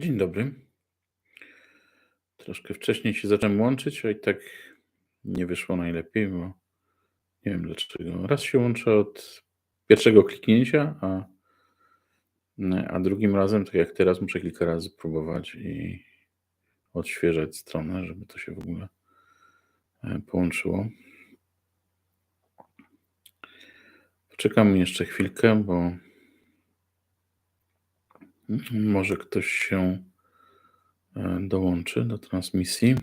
Dzień dobry. Troszkę wcześniej się zacząłem łączyć, a i tak nie wyszło najlepiej, bo nie wiem dlaczego. Raz się łączę od pierwszego kliknięcia, a, a drugim razem, tak jak teraz, muszę kilka razy próbować i odświeżać stronę, żeby to się w ogóle e, połączyło. Czekam jeszcze chwilkę, bo może ktoś się e, dołączy do transmisji.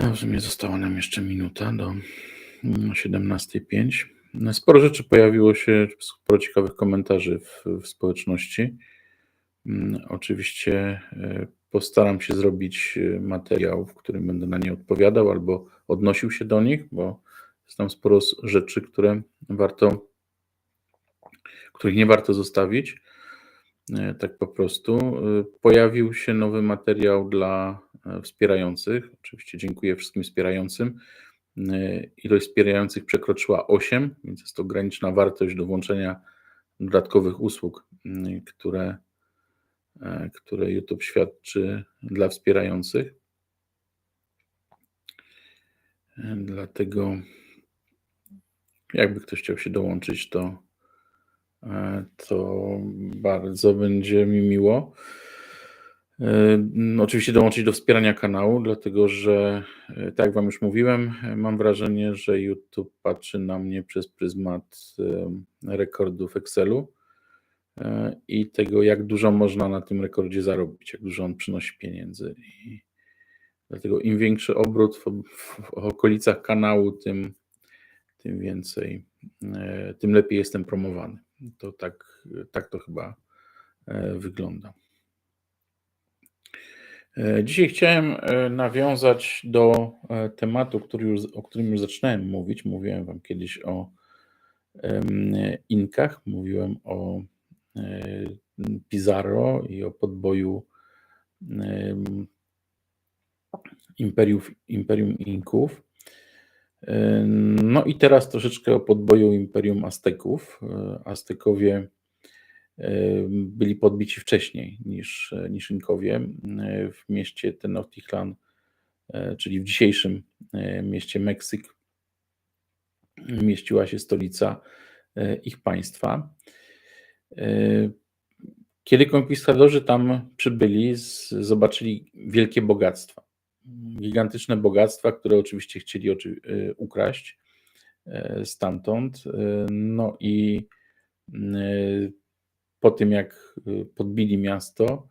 W sumie została nam jeszcze minuta do 17.05. Sporo rzeczy pojawiło się, sporo ciekawych komentarzy w, w społeczności. Mm, oczywiście e, postaram się zrobić e, materiał, w którym będę na nie odpowiadał albo odnosił się do nich, bo jest tam sporo rzeczy, które warto których nie warto zostawić. E, tak po prostu. E, pojawił się nowy materiał dla e, wspierających. Oczywiście dziękuję wszystkim wspierającym. Ilość wspierających przekroczyła 8, więc jest to graniczna wartość do włączenia dodatkowych usług, które, które YouTube świadczy dla wspierających. Dlatego, jakby ktoś chciał się dołączyć, to to bardzo będzie mi miło. E, oczywiście dołączyć do wspierania kanału, dlatego że, e, tak jak Wam już mówiłem, mam wrażenie, że YouTube patrzy na mnie przez pryzmat rekordów Excelu i tego, jak dużo można na tym rekordzie zarobić, jak dużo on przynosi pieniędzy. I dlatego im większy obrót w, w okolicach kanału, tym, tym więcej, tym lepiej jestem promowany. To tak, tak to chyba e, wygląda. E, dzisiaj chciałem e, nawiązać do tematu, który już, o którym już zaczynałem mówić. Mówiłem Wam kiedyś o Inkach, mówiłem o Pizarro i o podboju Imperium, Imperium Inków. No i teraz troszeczkę o podboju Imperium Azteków. Aztekowie byli podbici wcześniej niż, niż Inkowie. W mieście Tenochtitlan, czyli w dzisiejszym mieście Meksyk, mieściła się stolica ich państwa. Kiedy konkwistadorzy tam przybyli, zobaczyli wielkie bogactwa gigantyczne bogactwa, które oczywiście chcieli y, ukraść e, stamtąd. E, no i y, po tym, jak y, podbili miasto,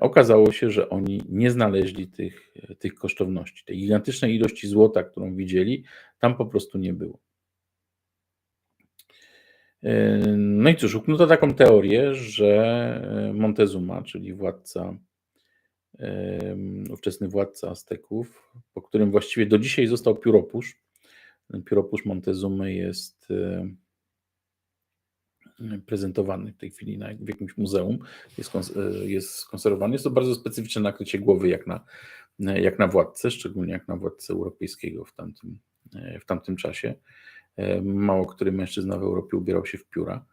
okazało się, że oni nie znaleźli tych, tych kosztowności. Tej gigantycznej ilości złota, którą widzieli, tam po prostu nie było. No i cóż, uknuto taką teorię, że Montezuma, czyli władca ówczesny władca Azteków, po którym właściwie do dzisiaj został pióropusz. Pióropusz Montezumy jest prezentowany w tej chwili na, w jakimś muzeum, jest, e, jest skonserwowany. Jest to bardzo specyficzne nakrycie głowy jak na, jak na władcę, szczególnie jak na władcę europejskiego w tamtym, e, w tamtym czasie. Mało który mężczyzna w Europie ubierał się w pióra.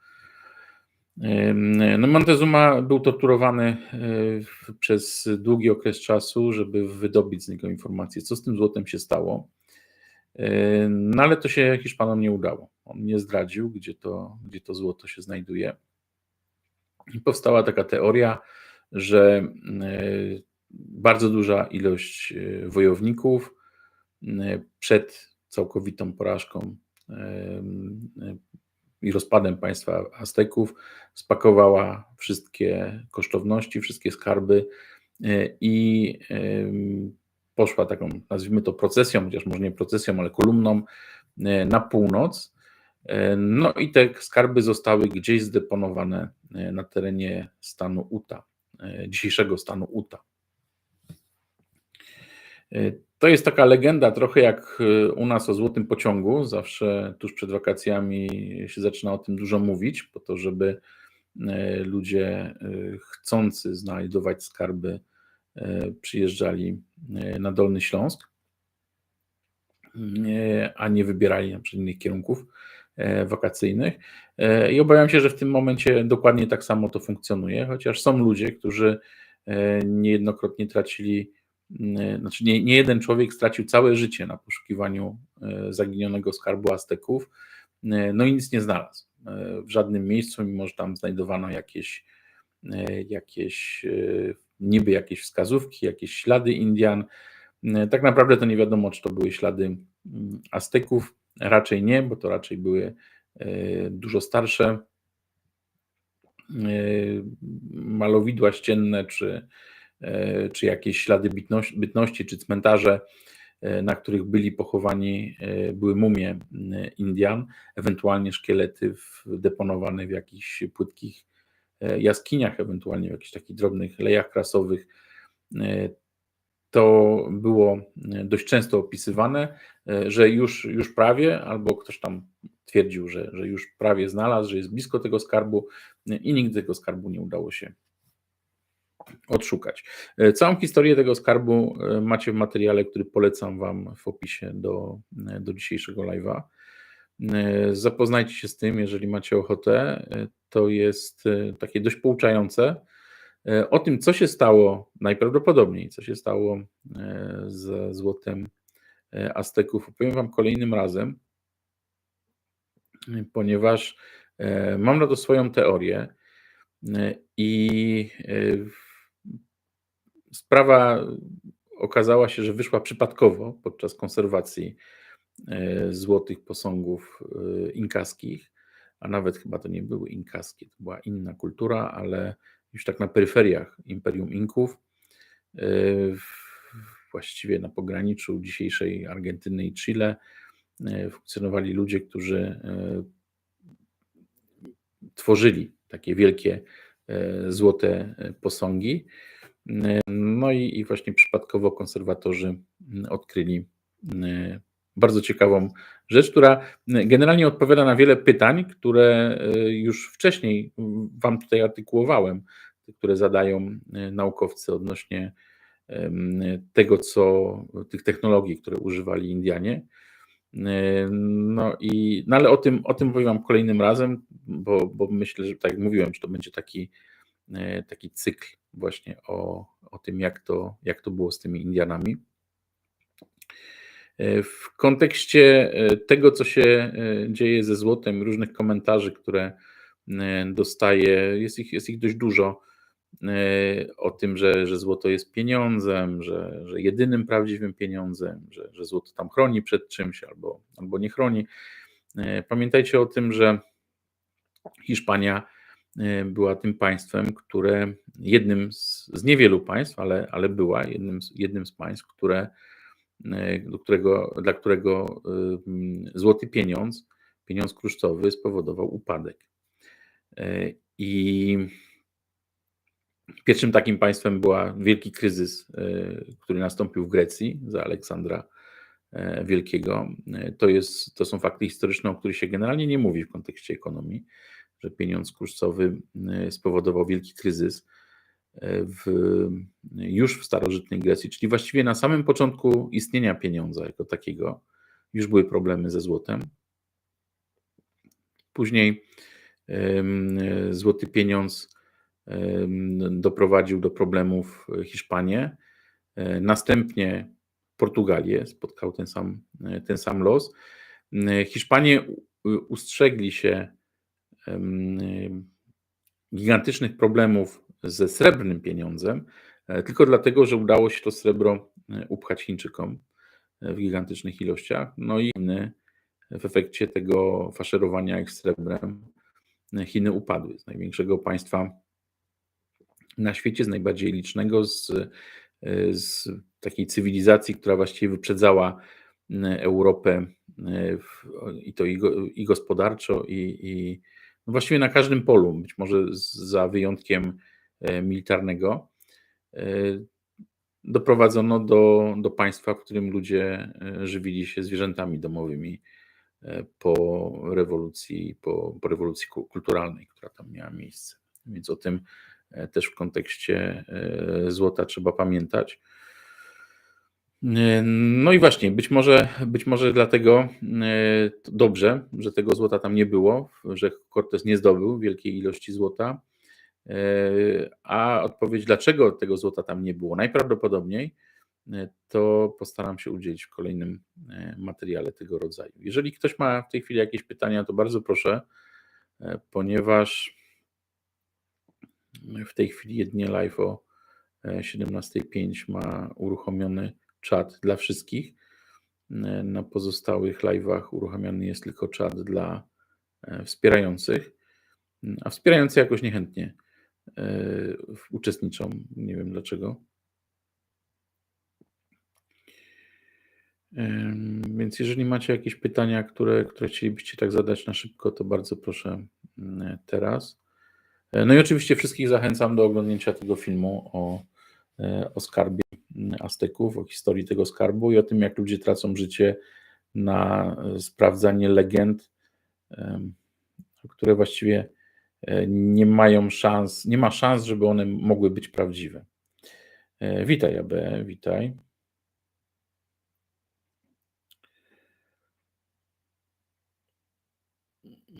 No Montezuma był torturowany e, przez długi okres czasu, żeby wydobyć z niego informacje, co z tym złotem się stało. No ale to się Hiszpanom nie udało. On nie zdradził, gdzie to, gdzie to złoto się znajduje. I powstała taka teoria, że e, bardzo duża ilość e, wojowników przed całkowitą porażką i rozpadem państwa Azteków spakowała wszystkie kosztowności, wszystkie skarby e, i poszła taką, nazwijmy to procesją, chociaż może nie procesją, ale kolumną e, na północ. E, no i te skarby zostały gdzieś zdeponowane na terenie stanu Utah, dzisiejszego stanu Utah. To jest taka legenda, trochę jak y, u nas o złotym pociągu. Zawsze tuż przed wakacjami się zaczyna o tym dużo mówić, po to, żeby y, ludzie chcący znajdować skarby przyjeżdżali na Dolny Śląsk, a nie wybierali na przykład innych kierunków. wakacyjnych. I obawiam się, że w tym momencie dokładnie tak samo to funkcjonuje, chociaż są ludzie, którzy niejednokrotnie tracili, znaczy nie, nie jeden człowiek stracił całe życie na poszukiwaniu zaginionego skarbu Azteków, no i nic nie znalazł w żadnym miejscu, mimo że tam znajdowano jakieś, jakieś niby jakieś wskazówki, jakieś ślady Indian. Tak naprawdę to nie wiadomo, czy to były ślady mm, Azteków. Raczej nie, bo to raczej były dużo starsze malowidła ścienne, czy, czy jakieś ślady bytności, czy cmentarze, na których byli pochowani, były mumie Indian, ewentualnie szkielety deponowane w jakichś płytkich jaskiniach, ewentualnie w jakichś takich drobnych lejach krasowych. To było dość często opisywane, że już, już prawie, albo ktoś tam twierdził, że, że już prawie znalazł, że jest blisko tego skarbu i nigdy tego skarbu nie udało się odszukać. Całą historię tego skarbu macie w materiale, który polecam Wam w opisie do, do dzisiejszego live'a. Zapoznajcie się z tym, jeżeli macie ochotę. To jest e, takie dość pouczające e, o tym, co się stało najprawdopodobniej, co się stało e, ze złotem Azteków. Opowiem Wam kolejnym razem, ponieważ mam na to swoją teorię i sprawa okazała się, że wyszła przypadkowo podczas konserwacji złotych posągów inkaskich a nawet chyba to nie były inkaskie, to była inna kultura, ale już tak na peryferiach Imperium Inków, e, właściwie na pograniczu dzisiejszej Argentyny i Chile, e, funkcjonowali ludzie, którzy e, tworzyli takie wielkie złote posągi. No i, i właśnie przypadkowo konserwatorzy odkryli bardzo ciekawą rzecz, która generalnie odpowiada na wiele pytań, które e, już wcześniej Wam tutaj artykułowałem, które zadają e, naukowcy odnośnie tego, co tych technologii, które używali Indianie. E, no i no ale o tym, o tym powiem Wam kolejnym razem, bo, bo myślę, że tak jak mówiłem, że to będzie taki, taki cykl właśnie o, o tym, jak to, jak to było z tymi Indianami. E, w kontekście e, tego, co się e, dzieje ze złotem, różnych komentarzy, które dostaję, jest ich, jest ich dość dużo o tym, że, że złoto jest pieniądzem, że, że jedynym prawdziwym pieniądzem, że, że złoto tam chroni przed czymś albo, albo nie chroni. Pamiętajcie o tym, że Hiszpania była tym państwem, które jednym z, z niewielu państw, ale, ale była jednym z, jednym z państw, które E, do którego, dla którego e, złoty pieniądz, pieniądz kruszcowy spowodował upadek. E, I pierwszym takim państwem była wielki kryzys, który nastąpił w Grecji za Aleksandra Wielkiego. To, jest, to są fakty historyczne, o których się generalnie nie mówi w kontekście ekonomii, że pieniądz kruszcowy spowodował wielki kryzys w, już w starożytnej Grecji, czyli właściwie na samym początku istnienia pieniądza jako takiego, już były problemy ze złotem. Później złoty pieniądz doprowadził do problemów Hiszpanię. Następnie Portugalię spotkał ten sam, ten sam los. Hiszpanie ustrzegli się gigantycznych problemów ze srebrnym pieniądzem, e, tylko dlatego, że udało się to srebro e, upchać Chińczykom e, w gigantycznych ilościach. No i Chiny w efekcie tego faszerowania ich srebrem Chiny upadły z największego państwa na świecie, z najbardziej licznego, z, z takiej cywilizacji, która właściwie wyprzedzała Europę i to i, i gospodarczo, i, i właściwie na każdym polu, być może za wyjątkiem E, militarnego, e, doprowadzono do, do państwa, w którym ludzie e, żywili się zwierzętami domowymi po rewolucji, po, po rewolucji kulturalnej, która tam miała miejsce. Więc o tym też w kontekście złota trzeba pamiętać. No i właśnie, być może, być może dlatego dobrze, że tego złota tam nie było, że Cortez nie zdobył wielkiej ilości złota. A odpowiedź, dlaczego tego złota tam nie było, najprawdopodobniej to postaram się udzielić w kolejnym materiale tego rodzaju. Jeżeli ktoś ma w tej chwili jakieś pytania, to bardzo proszę, ponieważ w tej chwili jedynie live o 17.05 ma uruchomiony czat dla wszystkich. Na pozostałych live'ach uruchamiany jest tylko czat dla wspierających, a wspierający jakoś niechętnie uczestniczą. Nie wiem dlaczego. Więc jeżeli macie jakieś pytania, które, które chcielibyście tak zadać na szybko, to bardzo proszę teraz. No i oczywiście wszystkich zachęcam do oglądnięcia tego filmu o, o skarbie Azteków, o historii tego skarbu i o tym, jak ludzie tracą życie na sprawdzanie legend, które właściwie nie mają szans, nie ma szans, żeby one mogły być prawdziwe. Witaj, AB, witaj.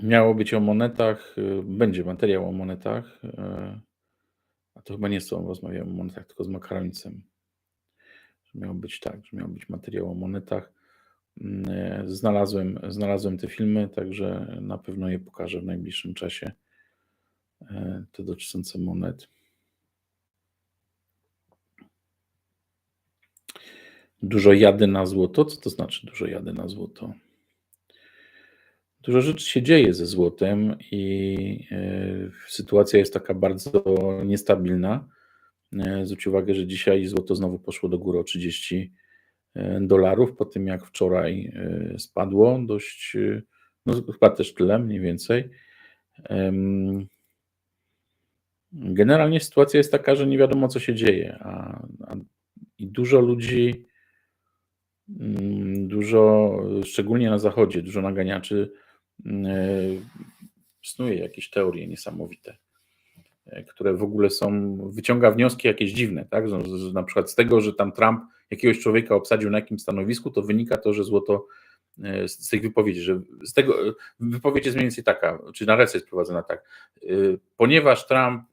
Miało być o monetach, będzie materiał o monetach, a to chyba nie z tobą o monetach, tylko z makaronicem. Miało być tak, że miał być materiał o monetach. Znalazłem, znalazłem te filmy, także na pewno je pokażę w najbliższym czasie. Te dotyczące monet. Dużo jady na złoto. Co to znaczy dużo jady na złoto? Dużo rzeczy się dzieje ze złotem i sytuacja jest taka bardzo niestabilna. Zwróć uwagę, że dzisiaj złoto znowu poszło do góry o 30 dolarów, po tym jak wczoraj spadło dość, no chyba też tyle, mniej więcej. Generalnie sytuacja jest taka, że nie wiadomo, co się dzieje, a, a i dużo ludzi, dużo, szczególnie na zachodzie, dużo naganiaczy snuje jakieś teorie niesamowite, które w ogóle są, wyciąga wnioski jakieś dziwne, tak? Na przykład z tego, że tam Trump jakiegoś człowieka obsadził na jakimś stanowisku, to wynika to, że złoto z tych wypowiedzi, że z tego wypowiedź jest mniej więcej taka, czy narracja jest prowadzona tak, ponieważ Trump,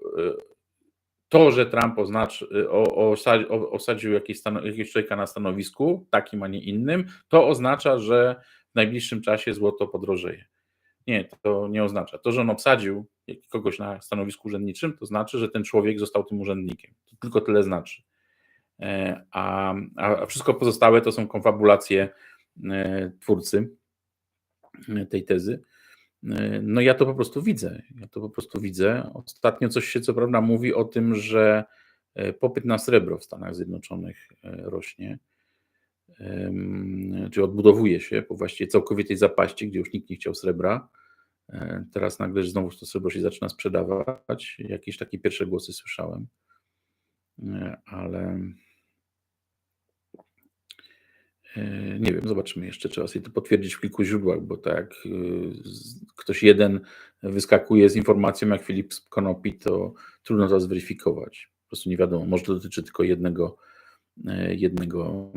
to, że Trump oznaczy, o, o, osadził jakiegoś, jakiegoś człowieka na stanowisku, takim, a nie innym, to oznacza, że w najbliższym czasie złoto podrożeje. Nie, to nie oznacza. To, że on obsadził kogoś na stanowisku urzędniczym, to znaczy, że ten człowiek został tym urzędnikiem. To tylko tyle znaczy. A, a wszystko pozostałe to są konfabulacje twórcy tej tezy. No ja to po prostu widzę. Ja to po prostu widzę. Ostatnio coś się co prawda mówi o tym, że popyt na srebro w Stanach Zjednoczonych rośnie, czy odbudowuje się po właściwie całkowitej zapaści, gdzie już nikt nie chciał srebra. Teraz nagle znowu to srebro się zaczyna sprzedawać. Jakieś takie pierwsze głosy słyszałem, ale nie wiem, zobaczymy jeszcze, trzeba sobie to potwierdzić w kilku źródłach, bo tak ktoś jeden wyskakuje z informacją jak Filip Konopi, to trudno to zweryfikować. Po prostu nie wiadomo, może to dotyczy tylko jednego, jednego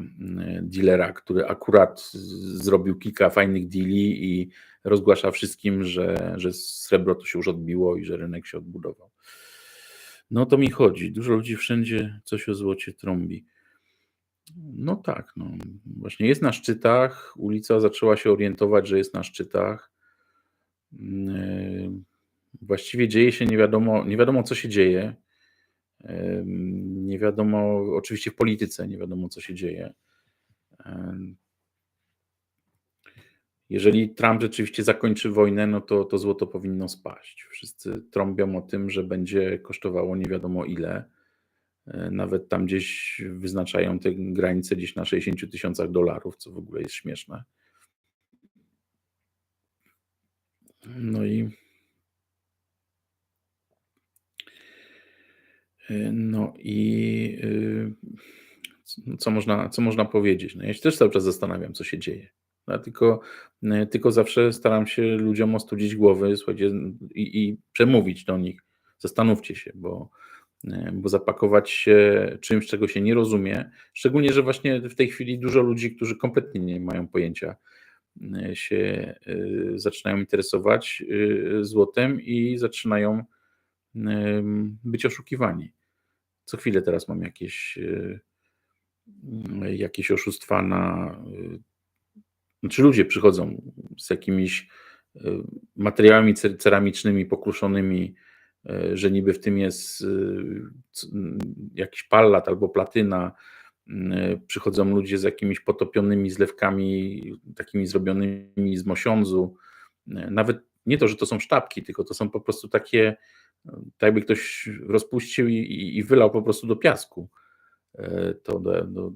dealera, który akurat zrobił kilka fajnych deali i rozgłasza wszystkim, że, że srebro to się już odbiło i że rynek się odbudował. No to mi chodzi. Dużo ludzi wszędzie coś o złocie trąbi. No tak, no właśnie jest na szczytach. Ulica zaczęła się orientować, że jest na szczytach. Yy, właściwie dzieje się nie wiadomo, nie wiadomo co się dzieje. Nie wiadomo, oczywiście w polityce nie wiadomo co się dzieje. Jeżeli Trump rzeczywiście zakończy wojnę, no to, to złoto powinno spaść. Wszyscy trąbią o tym, że będzie kosztowało nie wiadomo ile nawet tam gdzieś wyznaczają te granice gdzieś na 60 tysiącach dolarów, co w ogóle jest śmieszne. No i no i y, co można, co można powiedzieć? No ja się też cały czas zastanawiam, co się dzieje. No, tylko, tylko zawsze staram się ludziom ostudzić głowy słuchajcie, i, i przemówić do nich. Zastanówcie się, bo bo zapakować się czymś, czego się nie rozumie, szczególnie, że właśnie w tej chwili dużo ludzi, którzy kompletnie nie mają pojęcia, się zaczynają interesować złotem i zaczynają być oszukiwani. Co chwilę teraz mam jakieś, jakieś oszustwa na. Znaczy ludzie przychodzą z jakimiś materiałami ceramicznymi pokruszonymi, e, że niby w tym jest e, jakiś pallat albo platyna. E, przychodzą ludzie z jakimiś potopionymi zlewkami, takimi zrobionymi z mosiądzu. Nawet nie to, że to są sztabki, tylko to są po prostu takie, tak jakby ktoś rozpuścił i, i wylał po prostu do piasku. To do, do,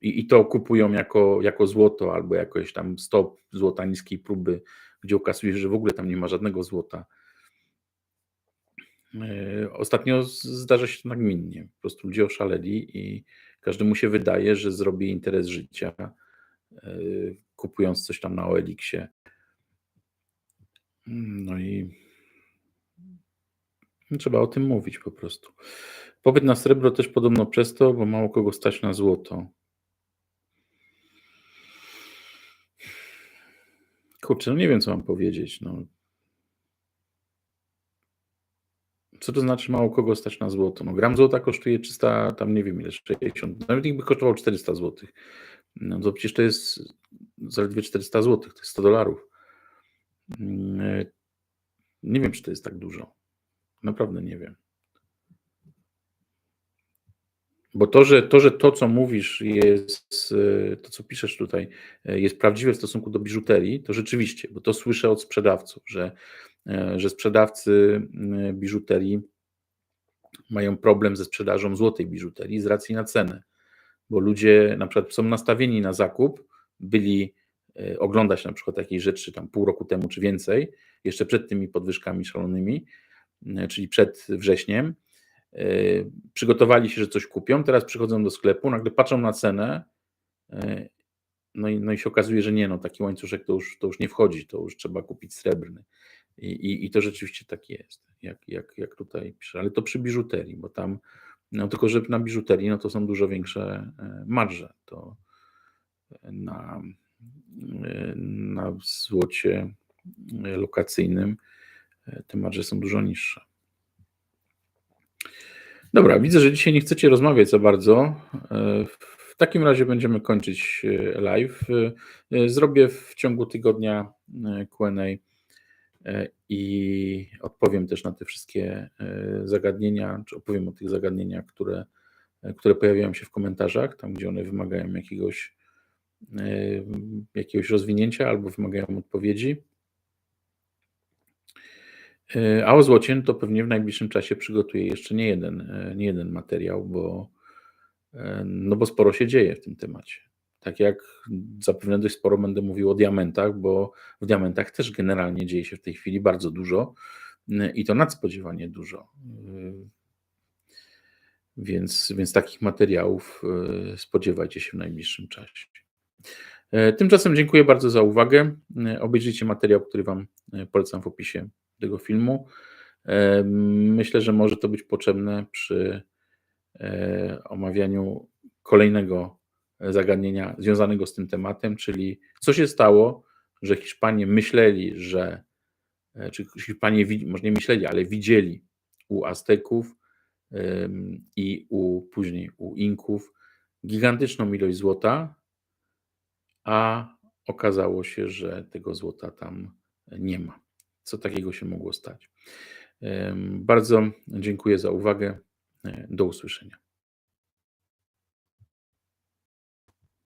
i, i to kupują jako, jako złoto albo jakoś tam stop złota niskiej próby, gdzie okazuje się, że w ogóle tam nie ma żadnego złota. E, ostatnio zdarza się to nagminnie. Po prostu ludzie oszaleli i każdemu się wydaje, że zrobi interes życia, e, kupując coś tam na OLX-ie. No i trzeba o tym mówić po prostu. Popyt na srebro też podobno przez to, bo mało kogo stać na złoto. Kurczę, no nie wiem, co mam powiedzieć. No. Co to znaczy mało kogo stać na złoto? No, gram złota kosztuje 300, tam nie wiem ile, 60, nawet jakby kosztował 400 zł. No to przecież to jest zaledwie 400 zł, to jest 100 dolarów. Mm, nie wiem, czy to jest tak dużo. Naprawdę nie wiem. Bo to, że to, że to, co mówisz, jest, e, to, co piszesz tutaj, e, jest prawdziwe w stosunku do biżuterii, to rzeczywiście, bo to słyszę od sprzedawców, że, e, że sprzedawcy biżuterii mają problem ze sprzedażą złotej biżuterii z racji na cenę, bo ludzie na przykład są nastawieni na zakup, byli oglądać na przykład jakieś rzeczy tam pół roku temu czy więcej, jeszcze przed tymi podwyżkami szalonymi, czyli przed wrześniem, Y, przygotowali się, że coś kupią, teraz przychodzą do sklepu, nagle patrzą na cenę, y, no i, no i się okazuje, że nie, no taki łańcuszek to już, to już nie wchodzi, to już trzeba kupić srebrny. I, i, i to rzeczywiście tak jest, jak, jak, jak tutaj piszę, ale to przy biżuterii, bo tam, no tylko że na biżuterii, no to są dużo większe e, marże, to na, e, na złocie lokacyjnym e, te marże są dużo niższe. Dobra, widzę, że dzisiaj nie chcecie rozmawiać za bardzo. E, w takim razie będziemy kończyć e, live. E, zrobię w ciągu tygodnia QA i odpowiem też na te wszystkie zagadnienia, czy opowiem o tych zagadnieniach, które, które pojawiają się w komentarzach, tam gdzie one wymagają jakiegoś, jakiegoś rozwinięcia albo wymagają odpowiedzi. E, a o złocie to pewnie w najbliższym czasie przygotuję jeszcze nie jeden, e, nie jeden materiał, bo, e, no bo sporo się dzieje w tym temacie. Tak jak zapewne dość sporo będę mówił o diamentach, bo w diamentach też generalnie dzieje się w tej chwili bardzo dużo i to nadspodziewanie dużo. Więc, więc takich materiałów spodziewajcie się w najbliższym czasie. Tymczasem dziękuję bardzo za uwagę. Obejrzyjcie materiał, który Wam polecam w opisie tego filmu. Myślę, że może to być potrzebne przy e, omawianiu kolejnego zagadnienia związanego z tym tematem, czyli co się stało, że Hiszpanie myśleli, że, e, czy Hiszpanie, może nie myśleli, ale widzieli u Azteków i u, później u Inków gigantyczną ilość złota, a okazało się, że tego złota tam nie ma co takiego się mogło stać. Bardzo dziękuję za uwagę. Do usłyszenia.